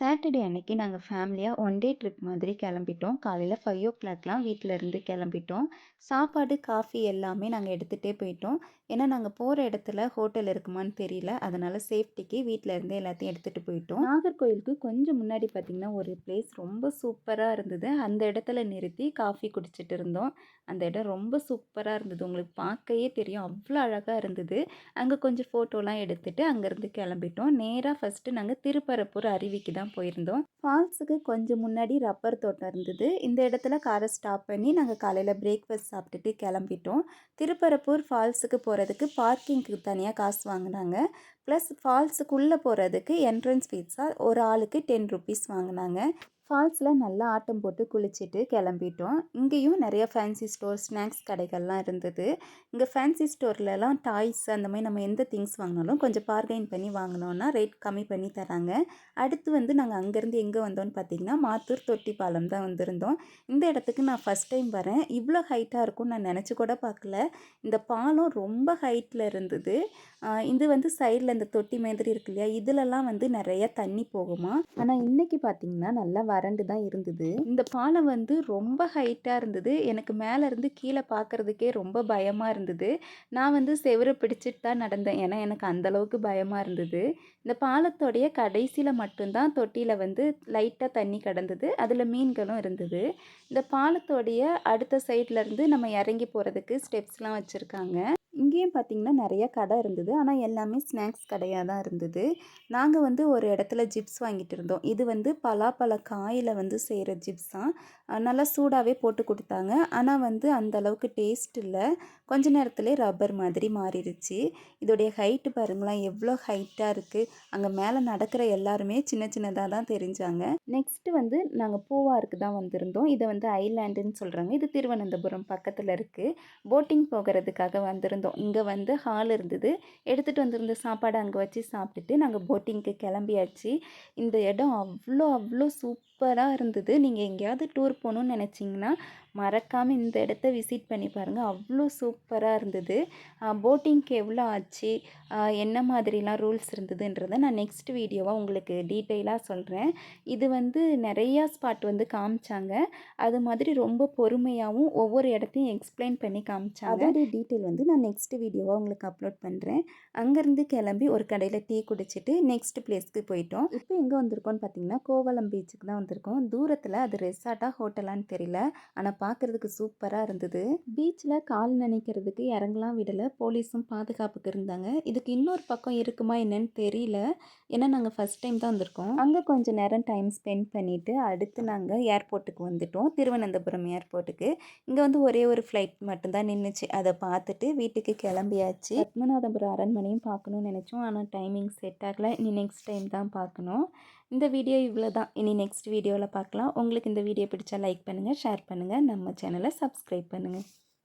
Saturday அன்னைக்கு நாங்கள் ஃபேமிலியாக ஒன் டே ட்ரிப் மாதிரி கிளம்பிட்டோம். காலையில் ஃபைவ் ஓ கிளாக்லாம் வீட்டில் இருந்து கிளம்பிட்டோம். சாப்பாடு காஃபி எல்லாமே நாங்கள் எடுத்துகிட்டே போயிட்டோம். ஏன்னா நாங்கள் போகிற இடத்துல ஹோட்டல் இருக்குமான்னு தெரியல. அதனால் சேஃப்டிக்கு வீட்டில் இருந்து எல்லாத்தையும் எடுத்துகிட்டு போயிட்டோம். நாகர்கோயிலுக்கு கொஞ்சம் முன்னாடி பார்த்திங்கன்னா ஒரு பிளேஸ் ரொம்ப சூப்பராக இருந்தது. அந்த இடத்துல நிறுத்தி காஃபி குடிச்சிட்டு இருந்தோம். அந்த இடம் ரொம்ப சூப்பராக இருந்தது. உங்களுக்கு பார்க்கையே தெரியும். அவ்வளோ அழகாக இருந்தது. அங்கே கொஞ்சம் ஃபோட்டோலாம் எடுத்துகிட்டு அங்கேருந்து கிளம்பிட்டோம். நேராக ஃபஸ்ட்டு நாங்கள் திருப்பரப்பூர் அருவிக்கு தான் போயிருந்தோம். ஃபால்ஸுக்கு கொஞ்சம் முன்னாடி ரப்பர் தோட்டம் இருந்தது. இந்த இடத்துல காரை ஸ்டாப் பண்ணி நாங்கள் காலையில் பிரேக்ஃபாஸ்ட் சாப்பிட்டுட்டு கிளம்பிட்டோம். திருப்பரப்பூர் ஃபால்ஸுக்கு போகிறதுக்கு பார்க்கிங்க்கு தனியாக காசு வாங்கினாங்க. ப்ளஸ் ஃபால்ஸுக்குள்ளே போகிறதுக்கு என்ட்ரன்ஸ் ஃபீஸாக ஒரு ஆளுக்கு டென் ருபீஸ் வாங்கினாங்க. ஃபால்ஸில் நல்லா ஆட்டம் போட்டு குளிச்சுட்டு கிளம்பிட்டோம். இங்கேயும் நிறைய ஃபேன்சி ஸ்டோர் ஸ்நாக்ஸ் கடைகள்லாம் இருந்தது. இங்கே ஃபேன்சி ஸ்டோர்லலாம் டாய்ஸ் அந்த மாதிரி நம்ம எந்த திங்ஸ் வாங்கினாலும் கொஞ்சம் பார்கெயின் பண்ணி வாங்கினோன்னா ரேட் கம்மி பண்ணி தராங்க. அடுத்து வந்து நாங்கள் அங்கேருந்து எங்கே வந்தோம்னு பார்த்தீங்கன்னா மாத்தூர் தொட்டிப்பாலம் தான் வந்திருந்தோம். இந்த இடத்துக்கு நான் ஃபஸ்ட் டைம் வரேன். இவ்வளோ ஹைட்டாக இருக்கும்னு நான் நினச்சி கூட பார்க்கல. இந்த பாலம் ரொம்ப ஹைட்டில் இருந்தது. இது வந்து சைடில் இந்த தொட்டி மாதிரி இருக்கு இல்லையா? இதிலலாம் வந்து நிறைய தண்ணி போகுமா? ஆனால் இன்றைக்கி பார்த்தீங்கன்னா நல்லா வறண்டு தான் இருந்தது. இந்த பாலம் வந்து ரொம்ப ஹைட்டாக இருந்தது. எனக்கு மேலே இருந்து கீழே பார்க்குறதுக்கே ரொம்ப பயமாக இருந்தது. நான் வந்து செவரை பிடிச்சிட்டு தான் நடந்தேன். ஏன்னா எனக்கு அந்தளவுக்கு பயமாக இருந்தது. இந்த பாலத்தோடைய கடைசியில் மட்டும்தான் தொட்டியில் வந்து லைட்டாக தண்ணி கிடந்தது. அதில் மீன்களும் இருந்தது. இந்த பாலத்தோடைய அடுத்த சைட்லேருந்து நம்ம இறங்கி போகிறதுக்கு ஸ்டெப்ஸ்லாம் வச்சுருக்காங்க. இங்கேயும் பார்த்திங்கன்னா நிறைய கடை இருந்தது. ஆனால் எல்லாமே ஸ்நாக்ஸ் கடையாக தான் இருந்தது. நாங்கள் வந்து ஒரு இடத்துல ஜிப்ஸ் வாங்கிட்டு இருந்தோம். இது வந்து பலாப்பழ காயில் வந்து செய்கிற ஜிப்ஸ். தான் நல்லா சூடாகவே போட்டு கொடுத்தாங்க. ஆனால் வந்து அந்த அளவுக்கு டேஸ்ட் இல்லை. கொஞ்ச நேரத்துலேயே ரப்பர் மாதிரி மாறிடுச்சு. இதோடைய ஹைட்டு பாருங்களேன் எவ்வளோ ஹைட்டாக இருக்குது அங்கே மேலே நடக்கிற எல்லாருமே சின்ன சின்னதாக தான் தெரிஞ்சாங்க. நெக்ஸ்ட்டு வந்து நாங்கள் பூவாருக்கு தான் வந்திருந்தோம். இதை வந்து ஐலாண்டுன்னு சொல்கிறாங்க இது திருவனந்தபுரம் பக்கத்தில் இருக்குது போட்டிங் போகிறதுக்காக வந்திருந்தோம். இங்கே வந்து ஹால் இருந்தது. எடுத்துகிட்டு வந்திருந்த சாப்பாடு அங்கே வச்சு சாப்பிட்டுட்டு நாங்கள் போட்டிங்க்கு கிளம்பியாச்சு. இந்த இடம் அவ்வளோ அவ்வளோ சூப்பராக இருந்தது. நீங்கள் எங்கேயாவது டூர் போகணுன்னு நினச்சிங்கன்னா மறக்காமல் இந்த இடத்த விசிட் பண்ணி பாருங்கள் அவ்வளோ சூப்பராக இருந்தது. போட்டிங்க்கு எவ்வளோ ஆச்சு? என்ன மாதிரிலாம் ரூல்ஸ் இருந்ததுன்றதை நான் நெக்ஸ்ட் வீடியோவாக உங்களுக்கு டீட்டெயிலாக சொல்கிறேன் இது வந்து நிறையா ஸ்பாட் வந்து காமிச்சாங்க. அது மாதிரி ரொம்ப பொறுமையாகவும் ஒவ்வொரு இடத்தையும் எக்ஸ்பிளைன் பண்ணி காமிச்சாங்க. அதோடைய டீட்டெயில் வந்து நான் நெக்ஸ்ட் வீடியோவாக உங்களுக்கு அப்லோட் பண்ணுறேன் அங்கேருந்து கிளம்பி ஒரு கடையில் டீ குடிச்சிட்டு நெக்ஸ்ட் பிளேஸ்க்கு போயிட்டோம். இப்போ எங்கே வந்திருக்கோம்னு பார்த்தீங்கன்னா கோவலம் பீச்சுக்கு தான் வந்திருக்கோம். தூரத்தில் அது ரெசார்ட்டாக ஹோட்டலான்னு தெரியல. ஆனால் பார்க்குறதுக்கு சூப்பராக இருந்தது. பீச்சில் கால் நினைக்கிறதுக்கு இறங்கலாம் விடலை. போலீஸும் பாதுகாப்புக்கு இருந்தாங்க. இதுக்கு இன்னொரு பக்கம் இருக்குமா என்னன்னு தெரியல. ஏன்னா நாங்கள் ஃபஸ்ட் டைம் தான் வந்திருக்கோம். அங்கே கொஞ்சம் நேரம் டைம் ஸ்பெண்ட் பண்ணிவிட்டு அடுத்து நாங்கள் ஏர்போர்ட்டுக்கு வந்துட்டோம். திருவனந்தபுரம் ஏர்போர்ட்டுக்கு இங்கே வந்து ஒரே ஒரு ஃப்ளைட் மட்டும்தான் நின்றுச்சு அதை பார்த்துட்டு வீட்டுக்கு கிளம்பியாச்சு. பத்மநாதபுரம் அரண்மனையும் பார்க்கணும்னு நினச்சோம். ஆனால் டைமிங் செட் ஆகலை. இனி நெக்ஸ்ட் டைம் தான் பார்க்கணும். இந்த வீடியோ இவ்வளோ தான் இனி நெக்ஸ்ட் வீடியோவில் பார்க்கலாம். உங்களுக்கு இந்த வீடியோ பிடிச்சா லைக் பண்ணுங்கள் ஷேர் பண்ணுங்கள் நம்ம சேனலை சப்ஸ்கிரைப் பண்ணுங்கள்